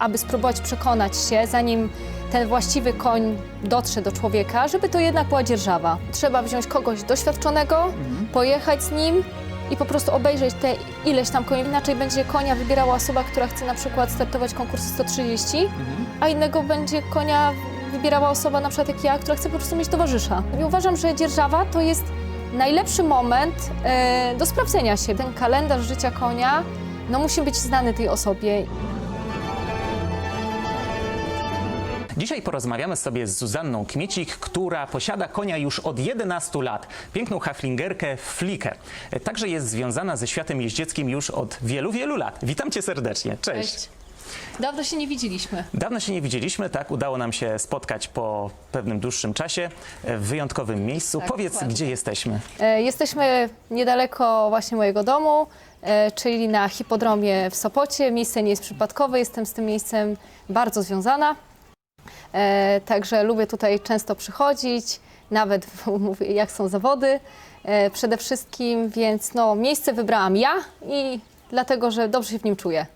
aby spróbować przekonać się, zanim ten właściwy koń dotrze do człowieka, żeby to jednak była dzierżawa. Trzeba wziąć kogoś doświadczonego, pojechać z nim i po prostu obejrzeć te ileś tam koni. Inaczej będzie konia wybierała osoba, która chce na przykład startować w konkursie 130, a innego będzie konia wybierała osoba na przykład jak ja, która chce po prostu mieć towarzysza. I uważam, że dzierżawa to jest najlepszy moment e, do sprawdzenia się. Ten kalendarz życia konia no, musi być znany tej osobie. Dzisiaj porozmawiamy sobie z Zuzanną Kmiecik, która posiada konia już od 11 lat. Piękną haflingerkę Flikę. Także jest związana ze światem jeździeckim już od wielu, wielu lat. Witam cię serdecznie. Cześć. Dawno się nie widzieliśmy. Dawno się nie widzieliśmy, tak? Udało nam się spotkać po pewnym dłuższym czasie w wyjątkowym miejscu. Tak, Powiedz, dokładnie. gdzie jesteśmy? E, Jesteśmy niedaleko właśnie mojego domu, e, czyli na hipodromie w Sopocie. Miejsce nie jest przypadkowe, jestem z tym miejscem bardzo związana. E, Także lubię tutaj często przychodzić, nawet mówię, jak są zawody e, przede wszystkim, więc no, miejsce wybrałam ja i dlatego, że dobrze się w nim czuję.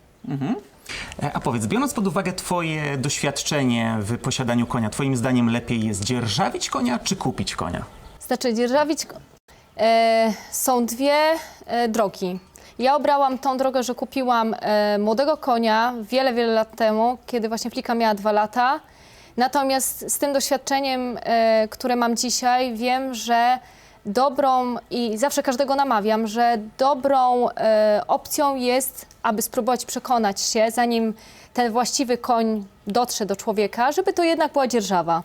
E, A powiedz, biorąc pod uwagę Twoje doświadczenie w posiadaniu konia, Twoim zdaniem lepiej jest dzierżawić konia czy kupić konia? Znaczy, dzierżawić e, są dwie e, drogi. Ja obrałam tą drogę, że kupiłam e, młodego konia wiele, wiele lat temu, kiedy właśnie Flika miała dwa lata. Natomiast z tym doświadczeniem, e, które mam dzisiaj, wiem, że dobrą i zawsze każdego namawiam, że dobrą e, opcją jest, aby spróbować przekonać się, zanim ten właściwy koń dotrze do człowieka, żeby to jednak była dzierżawa.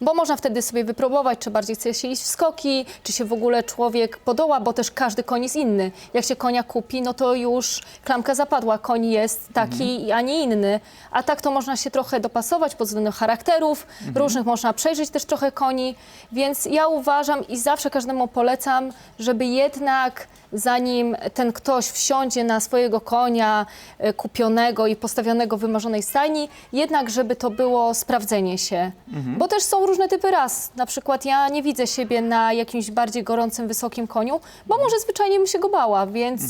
Bo można wtedy sobie wypróbować, czy bardziej chce się iść w skoki, czy się w ogóle człowiek podoła, bo też każdy koń jest inny. Jak się konia kupi, no to już klamka zapadła, koń jest taki, a nie inny. A tak to można się trochę dopasować pod względem charakterów, różnych można przejrzeć też trochę koni. Więc ja uważam i zawsze każdemu polecam, żeby jednak zanim ten ktoś wsiądzie na swojego konia e, kupionego i postawionego w wymarzonej stajni, jednak żeby to było sprawdzenie się. Bo też są różne typy ras. Na przykład ja nie widzę siebie na jakimś bardziej gorącym, wysokim koniu, bo może zwyczajnie bym się go bała, więc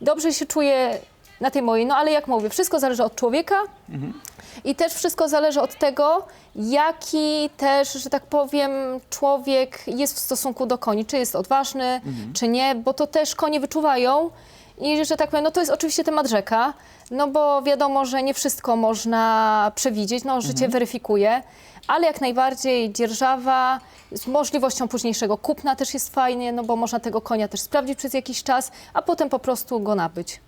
dobrze się czuję na tej mojej. No ale jak mówię, wszystko zależy od człowieka. I też wszystko zależy od tego, jaki też, że tak powiem, człowiek jest w stosunku do koni. Czy jest odważny, czy nie, bo to też konie wyczuwają. I że tak powiem, no to jest oczywiście temat rzeka, no bo wiadomo, że nie wszystko można przewidzieć, no życie weryfikuje, ale jak najbardziej dzierżawa z możliwością późniejszego kupna też jest fajnie, no bo można tego konia też sprawdzić przez jakiś czas, a potem po prostu go nabyć.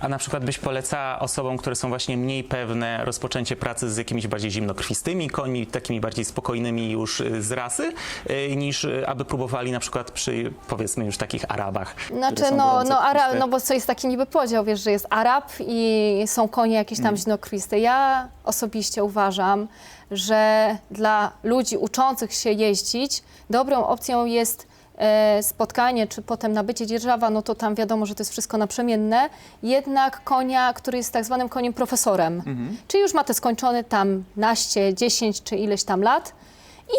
A na przykład byś polecała osobom, które są właśnie mniej pewne, rozpoczęcie pracy z jakimiś bardziej zimnokrwistymi końmi, takimi bardziej spokojnymi już y, z rasy, y, niż y, aby próbowali na przykład przy, powiedzmy już takich Arabach. które Znaczy, są no, gorące no, ara, no bo co jest taki niby podział, wiesz, że jest Arab i są konie jakieś tam zimnokrwiste. Ja osobiście uważam, że dla ludzi uczących się jeździć dobrą opcją jest e, spotkanie, czy potem nabycie dzierżawa, no to tam wiadomo, że to jest wszystko naprzemienne, jednak konia, który jest tak zwanym koniem profesorem. Czyli już ma te skończone tam naście, 10 czy ileś tam lat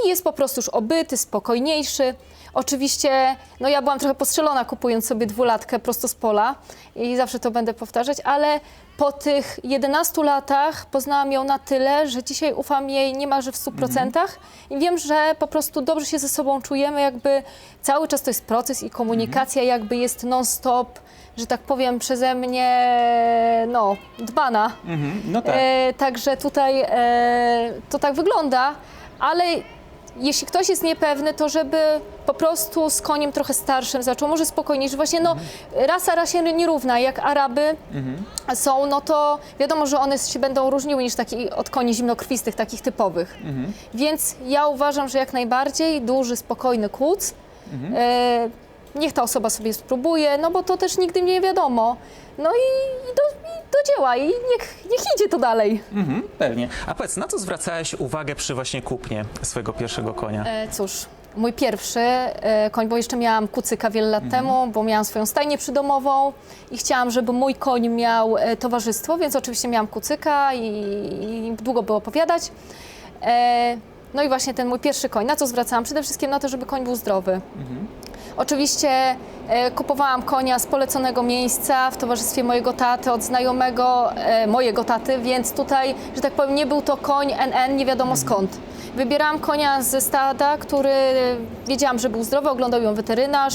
i jest po prostu już obyty, spokojniejszy. Oczywiście, no ja byłam trochę postrzelona kupując sobie dwulatkę prosto z pola i zawsze to będę powtarzać, ale po tych 11 latach poznałam ją na tyle, że dzisiaj ufam jej niemalże w 100% i wiem, że po prostu dobrze się ze sobą czujemy, jakby cały czas to jest proces i komunikacja jakby jest non-stop, że tak powiem, przeze mnie, no, dbana. Mhm, no tak. E, także tutaj e, to tak wygląda, ale jeśli ktoś jest niepewny, to żeby po prostu z koniem trochę starszym zaczął, może spokojniejszy. Właśnie no, rasa rasie nierówna, jak Araby są, no to wiadomo, że one się będą różniły niż taki od koni zimnokrwistych, takich typowych. Więc ja uważam, że jak najbardziej duży, spokojny kłuc. E, niech ta osoba sobie spróbuje, no bo to też nigdy nie wiadomo. No i, i, do, i do dzieła, i niech, niech idzie to dalej. Mhm, pewnie. A powiedz, na co zwracałeś uwagę przy właśnie kupnie swojego pierwszego konia? E, cóż, mój pierwszy e, koń, bo jeszcze miałam kucyka wiele lat temu, bo miałam swoją stajnię przydomową i chciałam, żeby mój koń miał e, towarzystwo, więc oczywiście miałam kucyka i, i długo było opowiadać. E, no i właśnie ten mój pierwszy koń. Na co zwracałam? Przede wszystkim na to, żeby koń był zdrowy. Oczywiście E, Kupowałam konia z poleconego miejsca w towarzystwie mojego taty, od znajomego e, mojego taty, więc tutaj, że tak powiem, nie był to koń NN, nie wiadomo skąd. Wybierałam konia ze stada, który e, wiedziałam, że był zdrowy, oglądał ją weterynarz,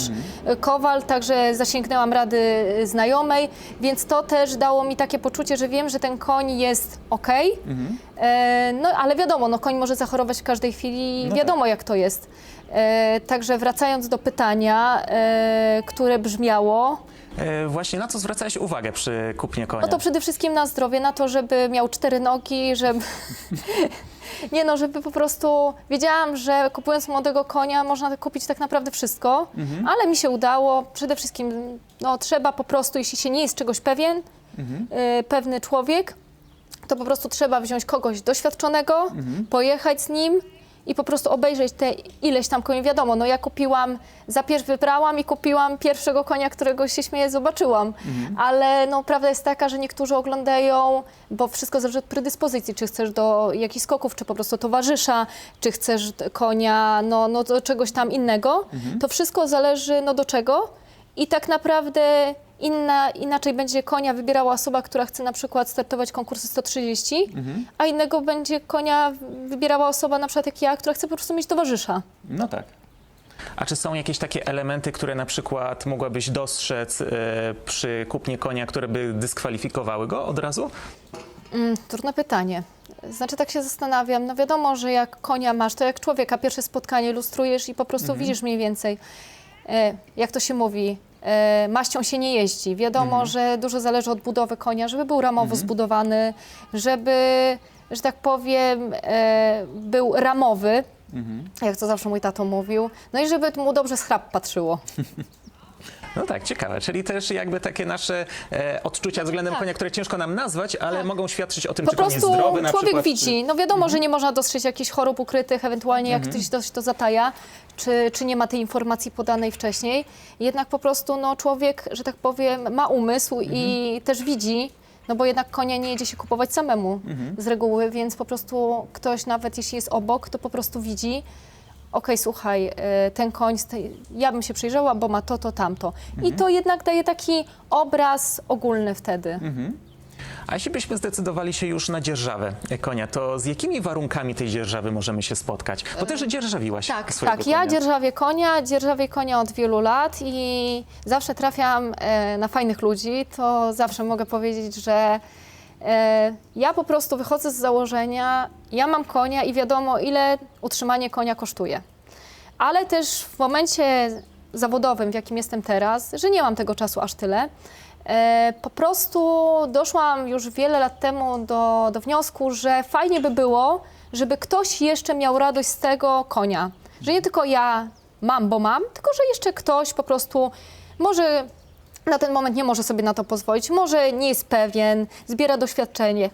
kowal, także zasięgnęłam rady znajomej, więc to też dało mi takie poczucie, że wiem, że ten koń jest ok. E, no ale wiadomo, no, koń może zachorować w każdej chwili, No wiadomo jak to jest. E, także wracając do pytania, e, które brzmiało, E, właśnie na co zwracałeś uwagę przy kupnie konia? no to przede wszystkim na zdrowie, na to, żeby miał cztery nogi, żeby... Nie no, żeby po prostu wiedziałam, że kupując młodego konia można kupić tak naprawdę wszystko, ale mi się udało. Przede wszystkim no, trzeba po prostu, jeśli się nie jest czegoś pewien, y, pewny człowiek, to po prostu trzeba wziąć kogoś doświadczonego, pojechać z nim i po prostu obejrzeć te ileś tam koni. Wiadomo, no ja kupiłam, za pierw wybrałam i kupiłam pierwszego konia, którego się śmieję, zobaczyłam. Ale no prawda jest taka, że niektórzy oglądają, bo wszystko zależy od predyspozycji, czy chcesz do jakichś skoków, czy po prostu towarzysza, czy chcesz konia, no, no do czegoś tam innego. To wszystko zależy, no do czego. I tak naprawdę inna, inaczej będzie konia wybierała osoba, która chce na przykład startować konkursy 130, a innego będzie konia wybierała osoba na przykład jak ja, która chce po prostu mieć towarzysza. No tak. A czy są jakieś takie elementy, które na przykład mogłabyś dostrzec e, przy kupnie konia, które by dyskwalifikowały go od razu? Mm, trudne pytanie. Znaczy tak się zastanawiam, no wiadomo, że jak konia masz, to jak człowieka, pierwsze spotkanie lustrujesz i po prostu widzisz mniej więcej, e, jak to się mówi, maścią się nie jeździ. Wiadomo, że dużo zależy od budowy konia, żeby był ramowo zbudowany, żeby, że tak powiem, e, był ramowy, jak to zawsze mój tato mówił, no i żeby mu dobrze z patrzyło. No tak, ciekawe. Czyli też jakby takie nasze e, odczucia względem Tak. konia, które ciężko nam nazwać, ale mogą świadczyć o tym, Po czy koń jest prostu zdrowy na człowiek przykład. widzi. No wiadomo, że nie można dostrzec jakichś chorób ukrytych, ewentualnie jak ktoś dość to zataja, czy, czy nie ma tej informacji podanej wcześniej. Jednak po prostu no, człowiek, że tak powiem, ma umysł i też widzi, no bo jednak konia nie jedzie się kupować samemu z reguły, więc po prostu ktoś nawet jeśli jest obok, to po prostu widzi, okej, słuchaj, e, ten koń, ja bym się przyjrzała, bo ma to, to, tamto. I to jednak daje taki obraz ogólny wtedy. A jeśli byśmy zdecydowali się już na dzierżawę konia, to z jakimi warunkami tej dzierżawy możemy się spotkać? Bo też dzierżawiłaś Tak, swojego tak. Ja konia. dzierżawię konia, dzierżawię konia od wielu lat i zawsze trafiam e, na fajnych ludzi. To zawsze mogę powiedzieć, że ja po prostu wychodzę z założenia, ja mam konia i wiadomo, ile utrzymanie konia kosztuje. Ale też w momencie zawodowym, w jakim jestem teraz, że nie mam tego czasu aż tyle. E, po prostu doszłam już wiele lat temu do, do wniosku, że fajnie by było, żeby ktoś jeszcze miał radość z tego konia. Że nie tylko ja mam, bo mam, tylko że jeszcze ktoś po prostu może na ten moment nie może sobie na to pozwolić, może nie jest pewien, zbiera doświadczenie.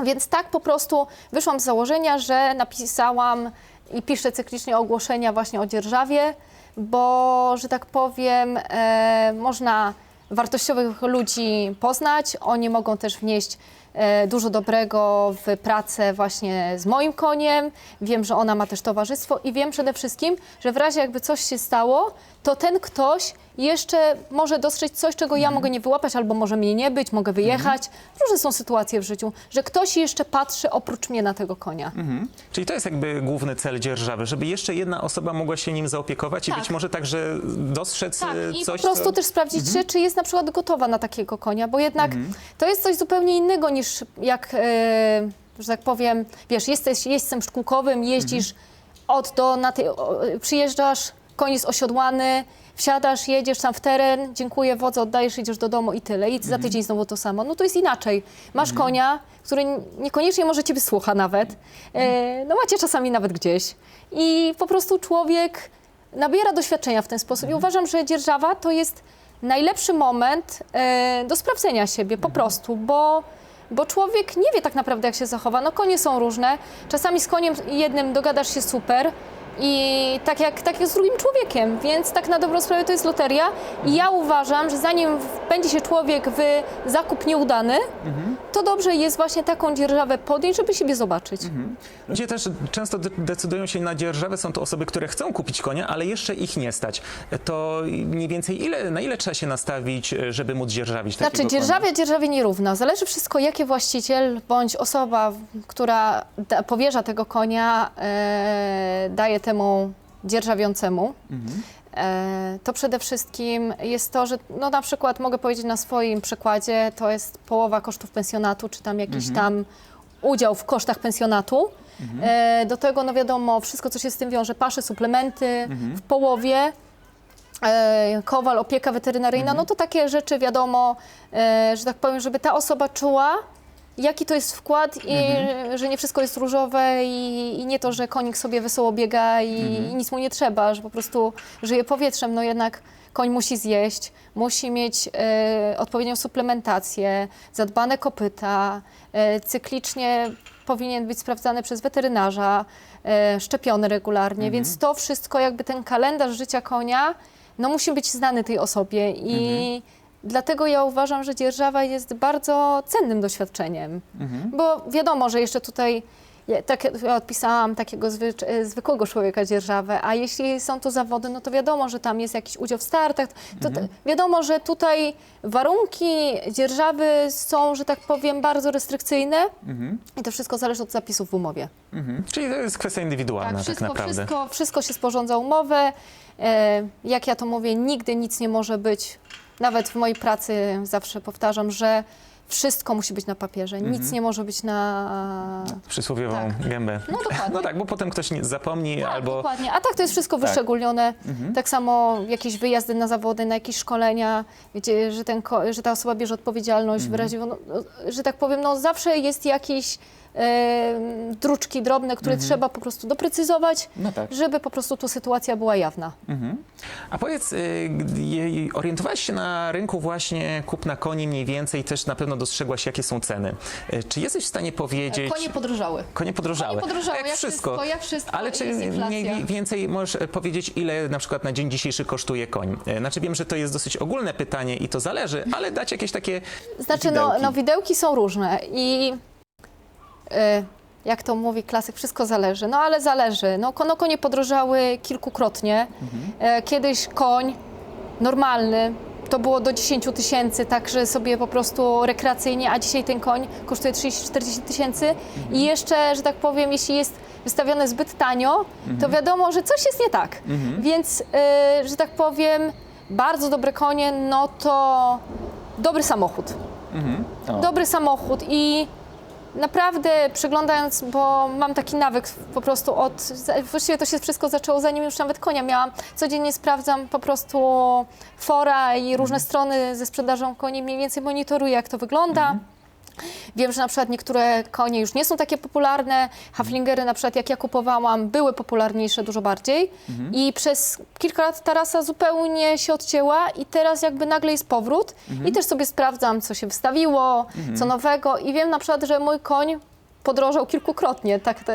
Więc tak po prostu wyszłam z założenia, że napisałam i piszę cyklicznie ogłoszenia właśnie o dzierżawie, bo, że tak powiem, e, można wartościowych ludzi poznać. Oni mogą też wnieść dużo dobrego w pracę właśnie z moim koniem. Wiem, że ona ma też towarzystwo i wiem przede wszystkim, że w razie jakby coś się stało, to ten ktoś jeszcze może dostrzec coś, czego ja mogę nie wyłapać, albo może mnie nie być, mogę wyjechać. Różne są sytuacje w życiu, że ktoś jeszcze patrzy oprócz mnie na tego konia. Mhm. Czyli to jest jakby główny cel dzierżawy, żeby jeszcze jedna osoba mogła się nim zaopiekować i Tak. być może także dostrzec Tak, e, i coś, po prostu co... też sprawdzić, czy, czy jest na przykład gotowa na takiego konia, bo jednak to jest coś zupełnie innego niż jak, e, że tak powiem, wiesz, jesteś jeźdźcem szkółkowym, jeździsz od do, na tej, przyjeżdżasz, jest osiodłany, wsiadasz, jedziesz tam w teren, dziękuję wodze, oddajesz, idziesz do domu i tyle. I za tydzień znowu to samo. No to jest inaczej. Masz konia, który niekoniecznie może ciebie słucha nawet. E, no macie czasami nawet gdzieś. I po prostu człowiek nabiera doświadczenia w ten sposób. I uważam, że dzierżawa to jest najlepszy moment e, do sprawdzenia siebie po prostu, bo, bo człowiek nie wie tak naprawdę, jak się zachowa. No konie są różne. Czasami z koniem jednym dogadasz się super i tak jak, tak jak z drugim człowiekiem, więc tak na dobrą sprawę to jest loteria. I ja uważam, że zanim będzie się człowiek w zakup nieudany, to to dobrze jest właśnie taką dzierżawę podjąć, żeby siebie zobaczyć. Ludzie też często de- decydują się na dzierżawę, są to osoby, które chcą kupić konia, ale jeszcze ich nie stać. To mniej więcej ile, na ile trzeba się nastawić, żeby móc dzierżawić Znaczy, takiego konia? dzierżawia dzierżawie nierówna. Zależy wszystko, jaki właściciel bądź osoba, która da, powierza tego konia, e, daje temu dzierżawiącemu. E, to przede wszystkim jest to, że no na przykład mogę powiedzieć na swoim przykładzie, to jest połowa kosztów pensjonatu, czy tam jakiś tam udział w kosztach pensjonatu. E, do tego, no wiadomo, wszystko, co się z tym wiąże, pasze, suplementy w połowie. E, kowal, opieka weterynaryjna, no to takie rzeczy wiadomo, e, że tak powiem, żeby ta osoba czuła, jaki to jest wkład i że nie wszystko jest różowe i, i nie to, że konik sobie wesoło biega i, i nic mu nie trzeba, że po prostu żyje powietrzem, no jednak koń musi zjeść, musi mieć e, odpowiednią suplementację, zadbane kopyta, e, cyklicznie powinien być sprawdzany przez weterynarza, e, szczepiony regularnie, więc to wszystko jakby ten kalendarz życia konia, no musi być znany tej osobie i dlatego ja uważam, że dzierżawa jest bardzo cennym doświadczeniem, bo wiadomo, że jeszcze tutaj ja, tak, ja odpisałam takiego zwycz- e, zwykłego człowieka dzierżawę, a jeśli są to zawody, no to wiadomo, że tam jest jakiś udział w startach. To, to, wiadomo, że tutaj warunki dzierżawy są, że tak powiem, bardzo restrykcyjne i to wszystko zależy od zapisów w umowie. Mhm. Czyli to jest kwestia indywidualna tak, wszystko, naprawdę. Wszystko, wszystko się sporządza umowę. E, jak ja to mówię, nigdy nic nie może być. Nawet w mojej pracy zawsze powtarzam, że wszystko musi być na papierze. Mhm. Nic nie może być na. Przysłowiową gębę. No dokładnie. No tak, bo potem ktoś nie zapomni Tak, albo... Dokładnie. A tak to jest wszystko Tak. wyszczególnione. Tak samo jakieś wyjazdy na zawody, na jakieś szkolenia, gdzie, że, ten, ko- że ta osoba bierze odpowiedzialność, wyraziło, no, no, że tak powiem, no zawsze jest jakiś e, druczki drobne, które trzeba po prostu doprecyzować, No tak. żeby po prostu tu sytuacja była jawna. A powiedz, y, się na rynku właśnie kupna koni mniej więcej, też na pewno dostrzegłaś, jakie są ceny. Y, Czy jesteś w stanie powiedzieć... Konie podrożały. Konie podrożały. Konie podrożały, jak, wszystko. jak wszystko, Ale czy jest inflacja. mniej więcej możesz e, powiedzieć, ile na przykład na dzień dzisiejszy kosztuje koń? E, Znaczy wiem, że to jest dosyć ogólne pytanie i to zależy, ale dać jakieś takie Znaczy, no, widełki. no widełki są różne i jak to mówi klasyk, wszystko zależy. No ale zależy. No, no konie podrożały kilkukrotnie. E, kiedyś koń normalny to było do 10 tysięcy, także sobie po prostu rekreacyjnie, a dzisiaj ten koń kosztuje 30-40 tysięcy i jeszcze, że tak powiem, jeśli jest wystawione zbyt tanio, to wiadomo, że coś jest nie tak. Więc, y, że tak powiem, bardzo dobre konie, no to dobry samochód. Dobry samochód i naprawdę przeglądając, bo mam taki nawyk po prostu od, właściwie to się wszystko zaczęło zanim już nawet konia miałam. Codziennie sprawdzam po prostu fora i różne strony ze sprzedażą koni, mniej więcej monitoruję jak to wygląda. Wiem, że na przykład niektóre konie już nie są takie popularne. Haflingery na przykład jak ja kupowałam były popularniejsze dużo bardziej. I przez kilka lat ta rasa zupełnie się odcięła i teraz jakby nagle jest powrót. I też sobie sprawdzam co się wystawiło, co nowego. I wiem na przykład, że mój koń podrożał kilkukrotnie tak te,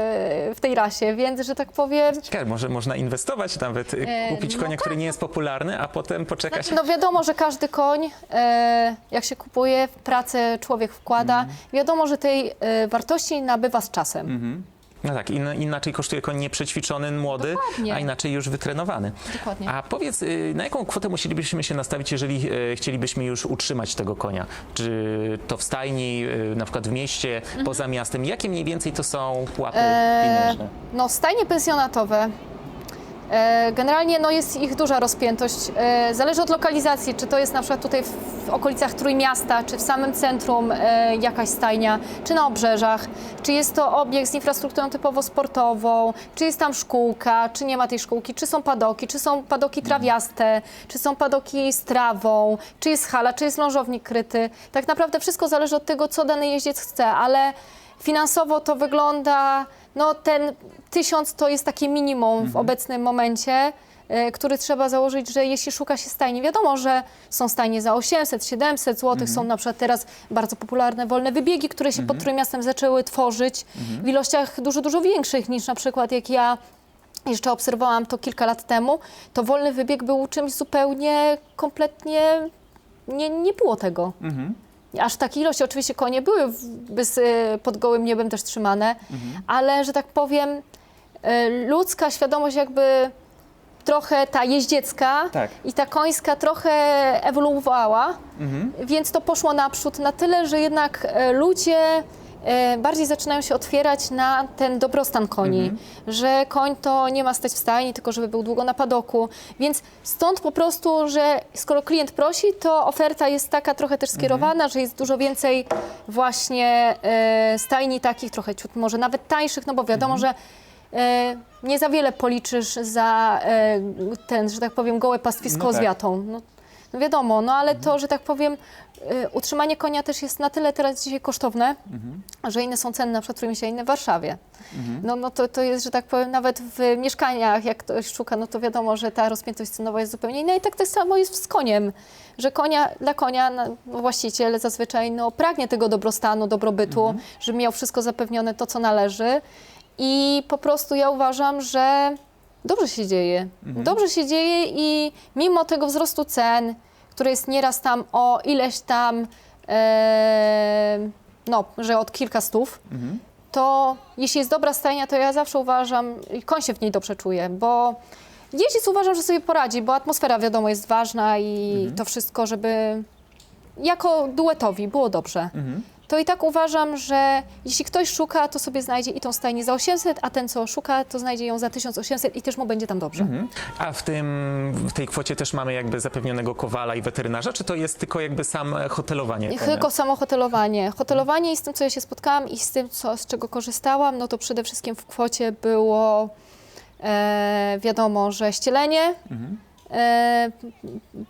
w tej rasie, więc że tak powiem Ciekawe, może można inwestować nawet, y, E, kupić no konia, który nie jest popularny, a potem poczekać. No wiadomo, że każdy koń, e, jak się kupuje, w pracę człowiek wkłada, Mhm. wiadomo, że tej e, wartości nabywa z czasem. Mhm. No tak, in, inaczej kosztuje koń nieprzećwiczony, młody, Dokładnie. a inaczej już wytrenowany. Dokładnie. A powiedz, y, na jaką kwotę musielibyśmy się nastawić, jeżeli e, chcielibyśmy już utrzymać tego konia? Czy to w stajni, y, na przykład w mieście, Mhm. poza miastem? Jakie mniej więcej to są pułapy E, pieniężne? No, stajnie pensjonatowe. E, Generalnie no, jest ich duża rozpiętość. E, Zależy od lokalizacji, czy to jest na przykład tutaj w, w okolicach Trójmiasta, czy w samym centrum e, jakaś stajnia, czy na obrzeżach, czy jest to obiekt z infrastrukturą typowo sportową, czy jest tam szkółka, czy nie ma tej szkółki, czy są padoki, czy są padoki trawiaste, czy są padoki z trawą, czy jest hala, czy jest lążownik kryty. Tak naprawdę wszystko zależy od tego, co dany jeździec chce, ale Finansowo to wygląda, no ten tysiąc to jest takie minimum w obecnym momencie, który trzeba założyć, że jeśli szuka się stajni, wiadomo, że są stajnie za 800, 700 zł, są na przykład teraz bardzo popularne wolne wybiegi, które się pod Trójmiastem zaczęły tworzyć w ilościach dużo, dużo większych niż na przykład jak ja jeszcze obserwowałam to kilka lat temu, to wolny wybieg był czymś zupełnie, kompletnie, nie, nie było tego. aż takiej ilości. Oczywiście konie były bez, e, pod gołym niebem też trzymane, ale że tak powiem, e, ludzka świadomość jakby trochę ta jeździecka Tak. i ta końska trochę ewoluowała, więc to poszło naprzód na tyle, że jednak e, ludzie e, bardziej zaczynają się otwierać na ten dobrostan koni, że koń to nie ma stać w stajni, tylko żeby był długo na padoku, więc stąd po prostu, że skoro klient prosi, to oferta jest taka trochę też skierowana, że jest dużo więcej właśnie e, stajni takich, trochę ciut może nawet tańszych, no bo wiadomo, że e, nie za wiele policzysz za e, ten, że tak powiem, gołe pastwisko No z tak. wiatą. No, no wiadomo, no ale to, że tak powiem, e, utrzymanie konia też jest na tyle teraz dzisiaj kosztowne, że inne są ceny, na przykład inne w Warszawie. No, no to, to jest, że tak powiem, nawet w mieszkaniach, jak ktoś szuka, no to wiadomo, że ta rozpiętość cenowa jest zupełnie inna i tak tak samo jest z koniem, że konia, dla konia no, właściciel zazwyczaj no, pragnie tego dobrostanu, dobrobytu, żeby miał wszystko zapewnione to, co należy i po prostu ja uważam, że dobrze się dzieje. Dobrze się dzieje i mimo tego wzrostu cen, który jest nieraz tam o ileś tam, e, no, że od kilka stów, to jeśli jest dobra stajnia, to ja zawsze uważam, i koń się w niej dobrze czuje, bo jeździec uważam, że sobie poradzi, bo atmosfera wiadomo jest ważna i to wszystko, żeby jako duetowi było dobrze. To i tak uważam, że jeśli ktoś szuka, to sobie znajdzie i tą stajnię za 800, a ten, co szuka, to znajdzie ją za 1800 i też mu będzie tam dobrze. Mhm. A w, tym, w tej kwocie też mamy jakby zapewnionego kowala i weterynarza, czy to jest tylko jakby sam hotelowanie? Tylko samo hotelowanie. Hotelowanie i z tym, co ja się spotkałam i z tym, co, z czego korzystałam, no to przede wszystkim w kwocie było e, wiadomo, że ścielenie, e,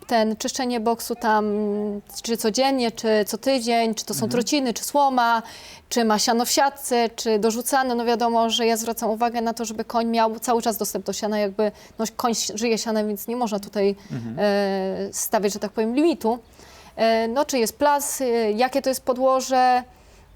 ten czyszczenie boksu tam, czy codziennie, czy co tydzień, czy to są trociny, czy słoma, czy ma siano w siatce, czy dorzucane. No wiadomo, że ja zwracam uwagę na to, żeby koń miał cały czas dostęp do siana, jakby no, koń żyje sianem, więc nie można tutaj e, stawiać, że tak powiem, limitu. E, No, czy jest plac, e, jakie to jest podłoże,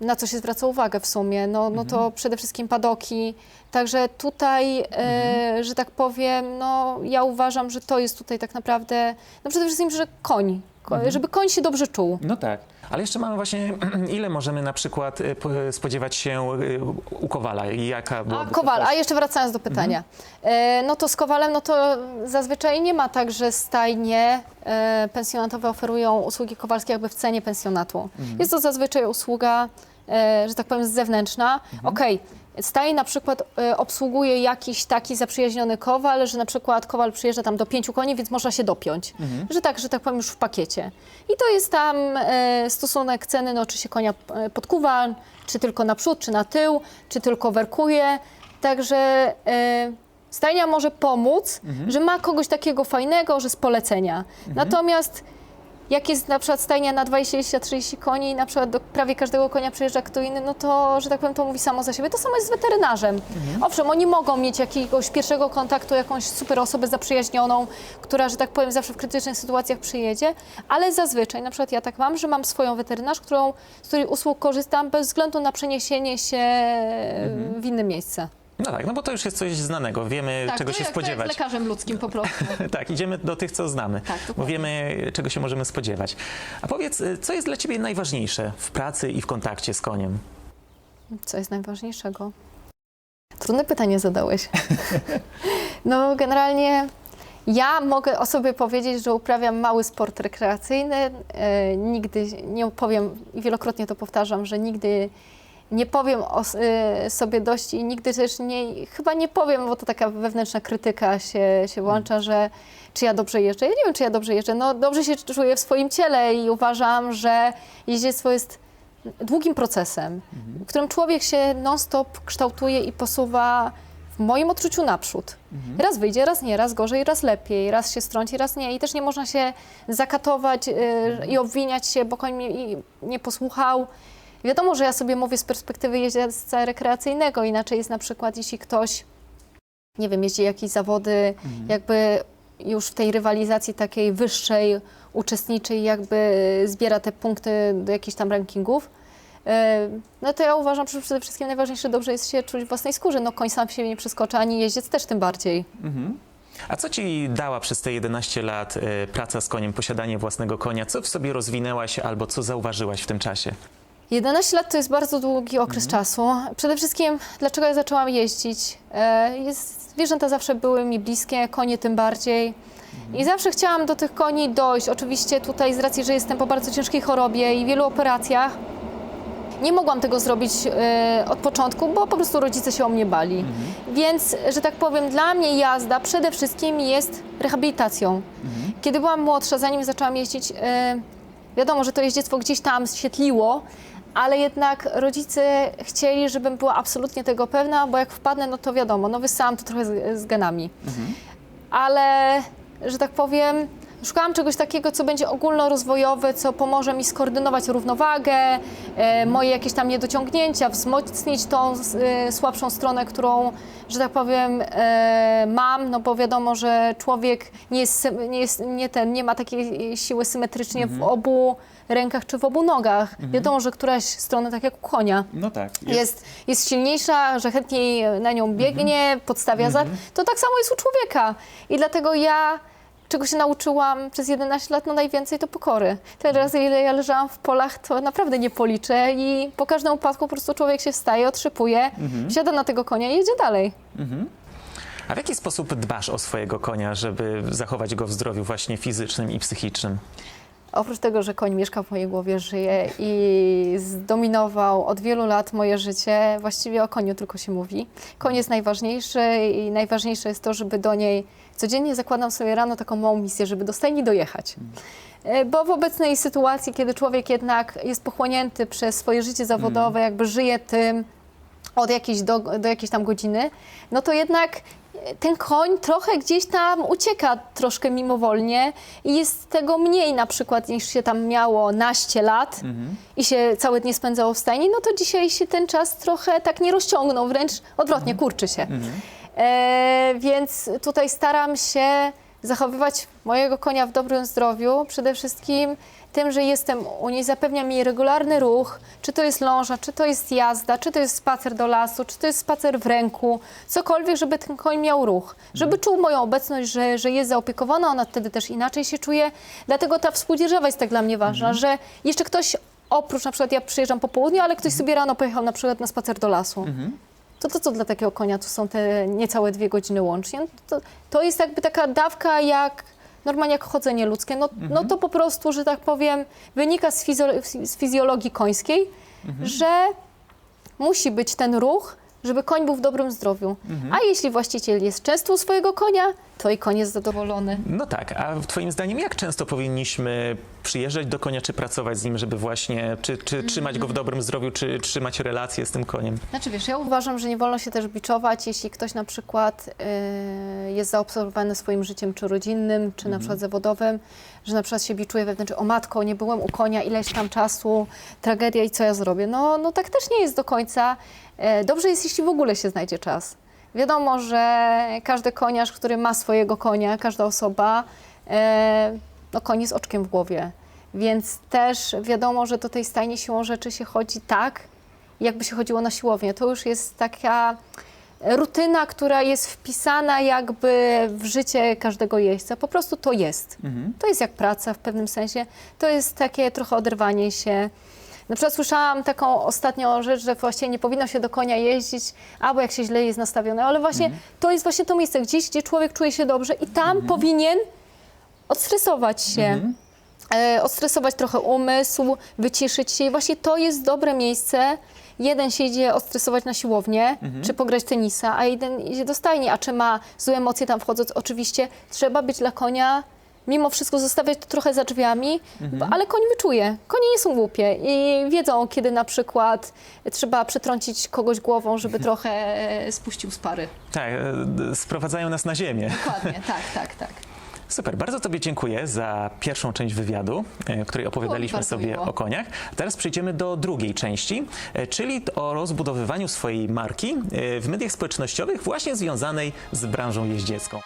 na co się zwraca uwagę w sumie. No, no to przede wszystkim padoki. Także tutaj, e, że tak powiem, no ja uważam, że to jest tutaj tak naprawdę, no przede wszystkim, że koń, ko, żeby koń się dobrze czuł. No tak. Ale jeszcze mamy właśnie, ile możemy na przykład y, po- spodziewać się y, u kowala jaka A byłaby kowal, a jeszcze wracając do pytania. E, no to z kowalem, no to zazwyczaj nie ma tak, że stajnie e, pensjonatowe oferują usługi kowalskie jakby w cenie pensjonatu. Jest to zazwyczaj usługa, e, że tak powiem, zewnętrzna. Okej, staj na przykład e, obsługuje jakiś taki zaprzyjaźniony kowal, że na przykład kowal przyjeżdża tam do pięciu koni, więc można się dopiąć. Że tak, że tak powiem już w pakiecie. I to jest tam e, stosunek ceny, no czy się konia e, podkuwa, czy tylko naprzód, czy na tył, czy tylko werkuje. Także stajnia może pomóc, że ma kogoś takiego fajnego, że z polecenia. Natomiast jak jest na przykład stajnia na 20-30 koni i na przykład do prawie każdego konia przyjeżdża kto inny, no to, że tak powiem, to mówi samo za siebie. To samo jest z weterynarzem. Owszem, oni mogą mieć jakiegoś pierwszego kontaktu, jakąś super osobę zaprzyjaźnioną, która, że tak powiem, zawsze w krytycznych sytuacjach przyjedzie, ale zazwyczaj, na przykład ja tak mam, że mam swoją weterynarz, którą, z której usług korzystam bez względu na przeniesienie się w inne miejsce. No tak, no bo to już jest coś znanego, wiemy czego to się jak, to jak spodziewać. z lekarzem ludzkim po prostu. Tak, idziemy do tych, co znamy, Tak, dokładnie. bo wiemy, czego się możemy spodziewać. A powiedz, y, co jest dla Ciebie najważniejsze w pracy i w kontakcie z koniem? Co jest najważniejszego? Trudne pytanie zadałeś. No, generalnie ja mogę o sobie powiedzieć, że uprawiam mały sport rekreacyjny. E, nigdy nie powiem, i wielokrotnie to powtarzam, że nigdy nie powiem o e, sobie dość i nigdy też nie, chyba nie powiem, bo to taka wewnętrzna krytyka się, się włącza, że czy ja dobrze jeżdżę. Ja nie wiem, czy ja dobrze jeżdżę. No, dobrze się czuję w swoim ciele i uważam, że jeździectwo jest długim procesem, w którym człowiek się non-stop kształtuje i posuwa w moim odczuciu naprzód. Raz wyjdzie, raz nie, raz gorzej, raz lepiej, raz się strąci, raz nie. I też nie można się zakatować y, i obwiniać się, bo koń mnie nie posłuchał. Wiadomo, że ja sobie mówię z perspektywy jeździectwa rekreacyjnego, inaczej jest na przykład, jeśli ktoś, nie wiem, jeździ jakieś zawody, jakby już w tej rywalizacji takiej wyższej uczestniczy i jakby zbiera te punkty do jakichś tam rankingów, e, no to ja uważam, że przede wszystkim najważniejsze dobrze jest się czuć w własnej skórze. No koń sam siebie nie przeskoczy, ani jeździec też tym bardziej. A co ci dała przez te 11 lat e, praca z koniem, posiadanie własnego konia? Co w sobie rozwinęłaś albo co zauważyłaś w tym czasie? 11 lat to jest bardzo długi okres czasu. Przede wszystkim, dlaczego ja zaczęłam jeździć? E, Jest, zwierzęta zawsze były mi bliskie, konie tym bardziej. I zawsze chciałam do tych koni dojść. Oczywiście tutaj z racji, że jestem po bardzo ciężkiej chorobie i wielu operacjach, nie mogłam tego zrobić e, od początku, bo po prostu rodzice się o mnie bali. Więc, że tak powiem, dla mnie jazda przede wszystkim jest rehabilitacją. Kiedy byłam młodsza, zanim zaczęłam jeździć, e, wiadomo, że to jeździectwo gdzieś tam świetliło, ale jednak rodzice chcieli, żebym była absolutnie tego pewna, bo jak wpadnę, no to wiadomo, nowy sam to trochę z, z genami. Ale, że tak powiem, szukałam czegoś takiego, co będzie ogólnorozwojowe, co pomoże mi skoordynować równowagę, e, moje jakieś tam niedociągnięcia, wzmocnić tą e, słabszą stronę, którą, że tak powiem, e, mam, no bo wiadomo, że człowiek nie jest, nie jest nie ten, nie ma takiej siły symetrycznie w obu rękach czy w obu nogach. Wiadomo, że któraś strona, tak jak u konia, No tak. jest, jest silniejsza, że chętniej na nią biegnie, podstawia zad, to tak samo jest u człowieka. I dlatego ja, czego się nauczyłam przez 11 lat, no najwięcej to pokory. Tyle razy, ile ja leżałam w polach, to naprawdę nie policzę i po każdym upadku po prostu człowiek się wstaje, otrzypuje, siada na tego konia i jedzie dalej. A w jaki sposób dbasz o swojego konia, żeby zachować go w zdrowiu właśnie fizycznym i psychicznym? Oprócz tego, że koń mieszka w mojej głowie, żyje i zdominował od wielu lat moje życie, właściwie o koniu tylko się mówi. Koń jest najważniejszy i najważniejsze jest to, żeby do niej codziennie zakładam sobie rano taką małą misję, żeby do stajni dojechać. E, Bo w obecnej sytuacji, kiedy człowiek jednak jest pochłonięty przez swoje życie zawodowe, jakby żyje tym od jakiejś do, do jakiejś tam godziny, no to jednak ten koń trochę gdzieś tam ucieka troszkę mimowolnie i jest tego mniej na przykład niż się tam miało naście lat i się całe dnie spędzało w stajni, no to dzisiaj się ten czas trochę tak nie rozciągnął, wręcz odwrotnie, kurczy się. E, więc tutaj staram się zachowywać mojego konia w dobrym zdrowiu, przede wszystkim tym, że jestem u niej, zapewniam jej regularny ruch, czy to jest ląża, czy to jest jazda, czy to jest spacer do lasu, czy to jest spacer w ręku, cokolwiek, żeby ten koń miał ruch, żeby czuł moją obecność, że, że jest zaopiekowana, ona wtedy też inaczej się czuje, dlatego ta współdzierżawa jest tak dla mnie ważna, że jeszcze ktoś oprócz, na przykład ja przyjeżdżam po południu, ale ktoś sobie rano pojechał na przykład na spacer do lasu. To, to co dla takiego konia? To są te niecałe dwie godziny łącznie? To, to jest jakby taka dawka jak normalnie jak chodzenie ludzkie. No, no to po prostu, że tak powiem, wynika z, fizjo- z fizjologii końskiej, że musi być ten ruch, żeby koń był w dobrym zdrowiu. A jeśli właściciel jest często u swojego konia, to i koń jest zadowolony. No tak, a twoim zdaniem jak często powinniśmy przyjeżdżać do konia, czy pracować z nim, żeby właśnie, czy, czy trzymać go w dobrym zdrowiu, czy trzymać relacje z tym koniem? Znaczy wiesz, ja uważam, że nie wolno się też biczować, jeśli ktoś na przykład y, jest zaobserwowany swoim życiem czy rodzinnym, czy na przykład zawodowym, że na przykład się biczuje wewnętrznie, o matko, nie byłem u konia ileś tam czasu, tragedia i co ja zrobię. No, no tak też nie jest do końca. E, Dobrze jest, jeśli w ogóle się znajdzie czas. Wiadomo, że każdy koniarz, który ma swojego konia, każda osoba, e, no koń jest oczkiem w głowie. Więc też wiadomo, że do tej stajni siłą rzeczy się chodzi tak, jakby się chodziło na siłownię. To już jest taka rutyna, która jest wpisana jakby w życie każdego jeźdźca. Po prostu to jest. To jest jak praca w pewnym sensie. To jest takie trochę oderwanie się. Na przykład słyszałam taką ostatnią rzecz, że właściwie nie powinno się do konia jeździć, albo jak się źle jest nastawione, ale właśnie to jest właśnie to miejsce gdzieś, gdzie człowiek czuje się dobrze i tam powinien odstresować się e, odstresować trochę umysł, wyciszyć się. I właśnie to jest dobre miejsce. Jeden się idzie odstresować na siłownię, czy pograć tenisa, a jeden idzie do stajni. A czy ma złe emocje tam wchodząc? Oczywiście trzeba być dla konia, mimo wszystko zostawiać to trochę za drzwiami, bo, ale koń wyczuje. Konie nie są głupie i wiedzą, kiedy na przykład trzeba przetrącić kogoś głową, żeby trochę e, spuścił z pary. Tak, e, sprowadzają nas na ziemię. Dokładnie, tak, tak, tak. Super, bardzo Tobie dziękuję za pierwszą część wywiadu, e, w której opowiadaliśmy bardzo sobie miło. o koniach. Teraz przejdziemy do drugiej części, e, czyli o rozbudowywaniu swojej marki e, w mediach społecznościowych właśnie związanej z branżą jeździecką.